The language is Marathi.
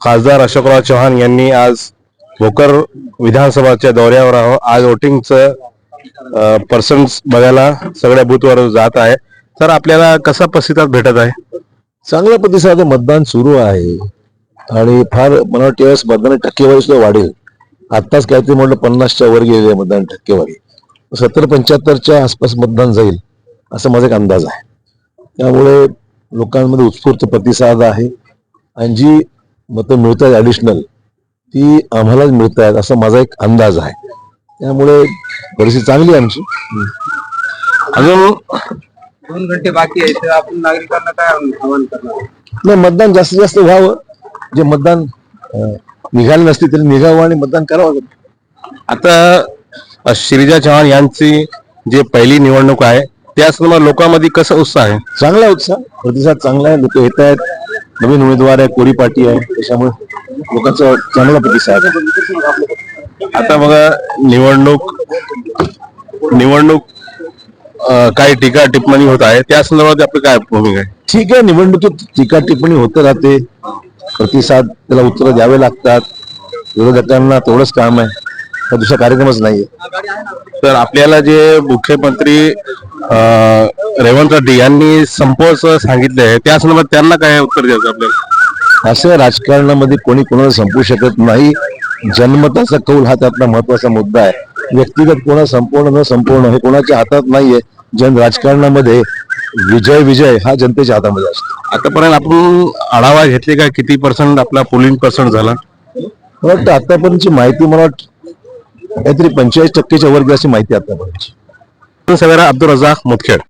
खासदार अशोकराव चव्हाण यांनी आज भोकर विधानसभाच्या दौऱ्यावर आहो. आज वोटिंगचं पर्सन्स बघायला सगळ्या बूथवर जात आहे. तर आपल्याला कसा प्रतिसाद भेटत आहे? चांगला प्रतिसाद मतदान सुरू आहे. आणि फार मला वाटतं यावेळेस मतदान टक्केवारी सुद्धा वाढेल. आत्ताच काहीतरी म्हटलं पन्नासच्या वर गेलेली आहे मतदान टक्केवारी. सत्तर पंच्याहत्तरच्या आसपास मतदान जाईल असा माझा एक अंदाज आहे. त्यामुळे लोकांमध्ये उत्स्फूर्त प्रतिसाद आहे. आणि जी मतं मिळत आहेत ऍडिशनल ती आम्हालाच मिळत आहेत असा माझा एक अंदाज आहे. त्यामुळे परिस्थिती चांगली आहे आमची. अजून? दोन घंटे बाकी आहे तर आपण नागरिकांना काय आवाहन करणार? नाही मतदान जास्तीत जास्त व्हावं. जे मतदान निघाले नसते तरी निघावं आणि मतदान करावं. आता श्रीजा चव्हाण यांची जी पहिली निवडणूक आहे त्या संदर्भात लोकांमध्ये कसा उत्साह आहे? चांगला उत्साह. प्रतिसाद चांगला आहे. लोक येत आहेत. नवीन उमेदवार आहे कोरी पार्टी आहे त्याच्यामुळे लोकांचा चांगला प्रतिसाद आहे. आता बघा निवडणूक निवडणूक अ, काही टीका टिप्पणी होत आहे. त्या संदर्भात आपली काय भूमिका आहे? ठीक आहे निवडणुकीत टीका टिप्पणी होत राहते. प्रतिसाद त्याला उत्तर द्यावे लागतात. विरोधकांना तेवढंच काम आहे. हा दुसरा कार्यक्रमच नाहीये. तर आपल्याला जे मुख्यमंत्री अ, रेवंत रेड्डी यांनी संपवचं सांगितलं आहे त्या संदर्भात त्यांना काय उत्तर द्यायचं आपल्याला? असं राजकारणामध्ये कोणी कोणाला संपू शकत नाही. जन्मताचा कौल हा त्यातला महत्त्वाचा मुद्दा आहे. व्यक्तिगत कोणा संपवणं न संपवणं हे कोणाच्या हातात नाहीये. जन राजकारणामध्ये विजय विजय हा जनतेच्या हातामध्ये असतो. आतापर्यंत आपण आढावा घेतले का? किती पर्सेंट आपला पोलिंग पर्सेंट झाला? मला वाटतं आतापर्यंतची माहिती मला वाटतं काहीतरी पंचेचाळीस टक्केच्या वर गेली अशी माहिती आहे आतापर्यंतची. सगळ्या अब्दुल रजाक मुदखेड.